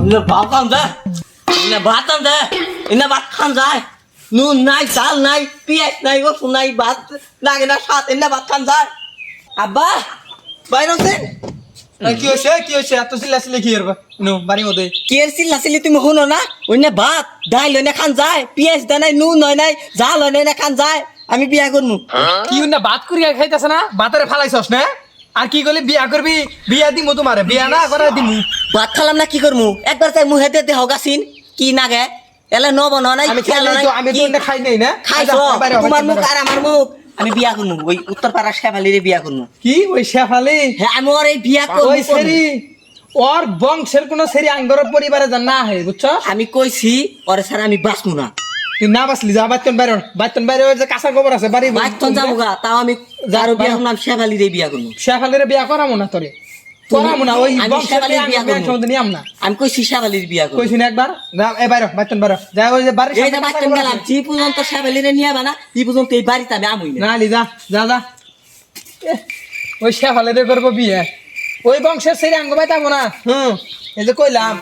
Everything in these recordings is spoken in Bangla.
ইনে ভাত খান যায় ইনে ভাত খান যায় ইনে ভাত খান যায় নুন নাই চাল নাই পিঁয়াজ নাই রসুন নাই ভাত লাগে না সাত ইনে ভাত খান যায় আব্বা বাইরে আছেন কি হয়েছে কি হয়েছে এত চিল্লা কি করবা নো বাড়ির মধ্যে কি এর চিল্লা চিল্লি তুমি শুনো না অন্য ভাত ডাইল না খান যায় পিঁয়াজ দেয় নাই নুন হয় নাই জাল হয় নাই না খান যায় আমি বিয়া করব কি না ভাত করিয়া খাইতেছে না ভাতের ফালাইছস না আর কি করলি? বিয়া করবি? বিয়া দিমু তোমারে। বিয়া না করে দিমু। ভাত খালাম না কি করব একবার তাই মুহে দে কি নাগে এলে ন বনো নাই আমি খাই খেলো নাই, আমি তো খাই নাই না। খাইছো হ, তোমার মুখ আর আমার মুখ। আমি বিয়া করব ওই শেফালিরে বিয়া করব কি? ওই শেফালি? হ্যাঁ আমি ওর এই বিয়া করব ওই সেরি? ওর বংশের কোন সেরি আঙ্গর পরিবারে না হে বুঝছ আমি কইছি ওরে স্যার আমি বাঁচবো না। তুই না বাসলি যা বাইতন বাইরে বাইতন বাইরে যে কাঁচা গোবর আছে বাড়ি বাইতন যাব গা তাও আমি যারও বিয়া করব আমি শেফালিরে বিয়া করব শেফালিরে বিয়া করামু না তোরে? করামু না ওই শেফালির বিয়া করব। নিয়াম না। আমি কইছি শেফালির বিয়া করব কইছি না একবার? যা এ বাইরে হ, বাইতন বাইরে হ। যা ওই যে বাড়ির এই যে বাইতন গেলাম আছে। পর্যন্ত শেফালিরে নিয়ে আবা না এই পর্যন্ত এই বাড়িতে আমি আমই না। না লি যা যা যা। এ, ওই শেফালিরে করব বিয়ে। ওই বংশের সেরি আঙ্গ বাইতাবো না। হুম এই যে কইলাম।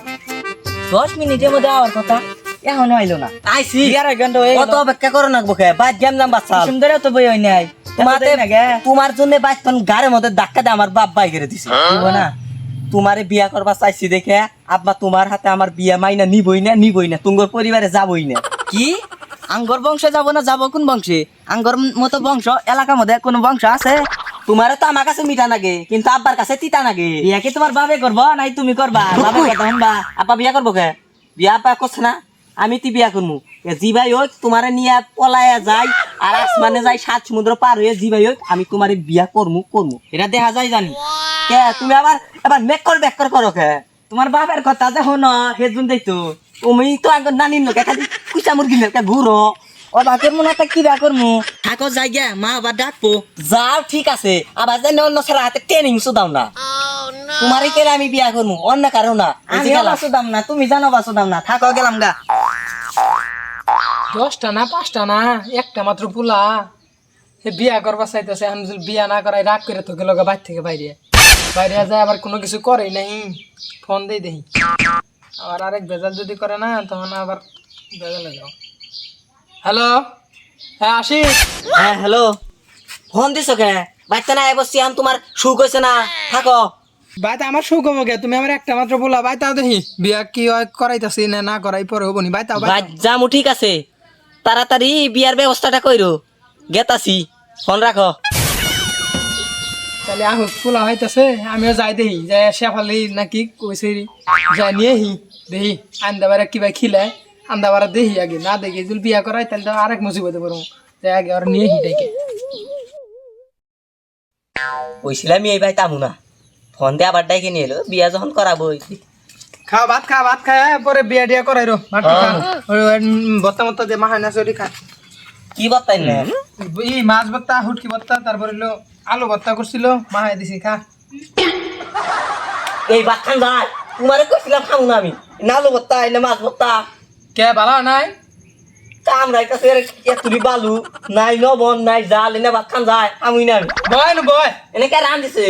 দশ মিনিটের মধ্যে আওয়ার কথা। এখনও আইলো না। আইছি। এগারো ঘণ্টা হয়ে কত অপেক্ষা করো না বকে বাদ গেম বাচ্চা। সুন্দর তো বই হয় নাই। তোমাতে তোমার জন্য বাইতন গাড়ির মধ্যে ধাক্কা দিয়ে আমার বাপ বাই করে দিছে। না। তোমারে বিয়া করবা চাইছি দেখে আব্বা তোমার হাতে আমার বিয়া মাইনা নিবই না নিবই না। তুঙ্গর পরিবারে যাবই না। কি? আঙ্গর বংশে যাব না যাব কোন বংশে? আঙ্গর মতো বংশ এলাকার মধ্যে কোন বংশ আছে? তোমারে তো আমার কাছে মিঠা নাগে কিন্তু আব্বার কাছে তিতা নাগে বিয়া কি তোমার বাবে করব? নাই তুমি করবা? বাবে কথা শুনবা আপা বিয়া করব কে? বিয়া আপা করছে না। আমি তি বিয়া করব জি ভাই হোক তোমারে নিয়ে পলায়া যাই আর আসমানে যাই সাত সমুদ্র পার হয়ে জি ভাই হোক আমি তোমারে বিয়া করমু করমু। এটা দেখা যায় জানি। কে তুমি আবার আবার মেক কর ব্যাক কর করো কে? তোমার বাপের কথা যে হন হেজুন দেখতো তুমি তো আগে নানির লোকে খালি কুচা মুরগি লেখা ঘুরো। ও বাপের মনে একটা কিরা করমু। থাকো যাই গিয়া মা আবার ডাকবো। যাও ঠিক আছে। আবার যে অন্য সারা হাতে ট্রেনিং দাও না। তোমার কেলে আমি বিয়া করব অন্য কারও না। আমি গেলাম। বাসু দাম না তুমি জানো বাসু দাম না। থাকো গেলাম গা। দশটা না পাঁচটা না? একটা মাত্র পোলা সে বিয়া করবা চাইতেছে এখন যদি বিয়া না করাই রাগ করে তো গেল বাইর থেকে বাইরে। বাইরে যায় আবার কোনো কিছু করে নাই। ফোন দেই দেখি আবার আরেক ভেজাল যদি করে না তখন আবার ভেজাল হয়ে যাও হ্যালো? হ্যাঁ আশিস হ্যাঁ হ্যালো। ফোন দিছো কে? বাচ্চা না বসছি আমি তোমার সুখ হয়েছে না? থাকো। বাইতে আমার সুখ হব গে তুমি আমার একটা মাত্র বলা বাইতাও দেখি। বিয়া কি করাইতাছি না না করাই পরে হব নি। বাইতাও। যামু ঠিক আছে। তাড়াতাড়ি বিয়ার ব্যবস্থাটা কইরো। গেতাছি ফোন রাখো। তাহলে আহ পোলা হইতাছে আমিও যাই দেখি যাই শেফালি নাকি কইছে যাই নিয়ে হি দেখি আন্দাবারে কিবা খিলে আন্দাবারে দেখি আগে না দেখি যদি বিয়া করাই তাহলে তো আরেক মুসিবতে পড়ব। যাই আগে আর নিয়ে হি ডেকে কইছিলাম এই ভাই তামু না ফোন দিয়ে আবার ডাইকে নিয়ে এলো বিয়া যখন করাবই খা ভাত খা ভাত খা পরে বিয়া টিয়া করাই রো ভাত খা। বত্তা মত্তা মাহাই না চলি খা কি বতাই না ই মাছ ভত্তা হুটকি ভত্তা তারপরে হলো আলু ভত্তা করছিল মাহাই দিছি খা। এই ভাত খান ভাই তোমারে কইছিলাম খামু না আমি। নালু বত্তা এনে মাছ বত্তা। কে ভালো নাই? কামরাই কাছে এতুরি বালু নাই লবণ নাই জাল এনে ভাত খান যায় আমি না আমি। বয় নু বয়। এনে কে রান দিছে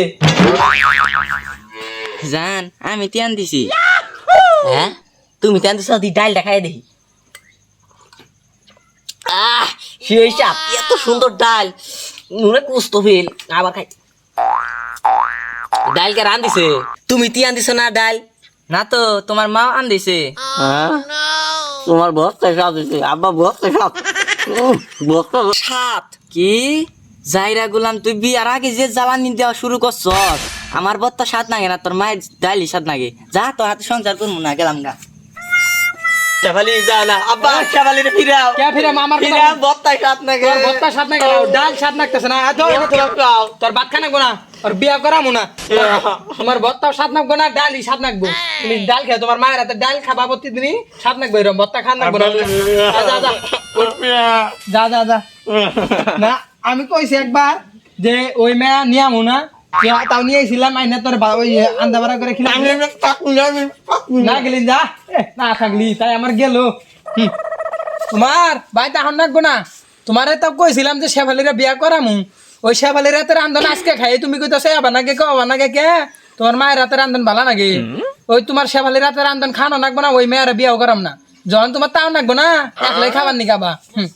জান আমি তিয়ান দিছি। হ্যাঁ? তুমি তেন দিছো দি ডালটা খাই দেখি। আহ সেই চাপ এত সুন্দর ডাল। নুনে কুস্ত ফেল আবার খাই। ডাল কে রান দিছে তুমি তিয়ান দিছো না ডাল? না তো তোমার মা আন দিছে হ্যাঁ? তোমার বস্তা সাপ দিছে আব্বা বস্তা সাপ। বস্তা সাপ। কি? জাইরা গুলাম তুই বিয়ার আগে যে জ্বালানি দেওয়া শুরু করছ আমার বত্তা স্বাদ নাগে না তোর মায়ের ডালি স্বাদ নাগে। যা তোর হাতে সংসার করব না গেলাম গা। শাবালি যাও না। আব্বা শাবালি রে ফিরাও কে ফিরে মামার ফিরাও বস্তা সাপ না তোর ভত্তা স্বাদ না গেল ডাল স্বাদ লাগতেছে না। এত তোর ভাত খানা গোনা আর বিয়া করামু না। নাকবো ডালই স্বাদ নাকবো তুমি ডাল তোমার মায়ের হাতে ডাল খাবা প্রতিদিনই স্বাদ নাকবো এরকম ভত্তা খান নাকবো না যা, যা। যা যা যা যা। না আমি কইছি একবার যে ওই মেয়া নিয়ামু না তাও নিয়ে এসেছিলাম আইনা তোর বা- ওই আন্দা বাড়া করে খিলাম না গেলি যা। না থাকলি তাই আমার গেল। তোমার বাড়িতে এখন নাকবো না তোমারে তো কইছিলাম যে শেফালিরা বিয়া করামু ওই শেফালিরা তো রান্ধন আজকে খাই তুমি কইতো সে আবার নাকি কো আবার নাকি কে? তোমার মায়ের রাতে রান্ধন ভালো নাকি ওই তোমার শেফালি রাতে রান্ধন খানো নাকবো না ওই মেয়েরা বিয়াও করাম না। যখন তোমার তাও নাকবো না একলাই খাবার নি খাবা। হুম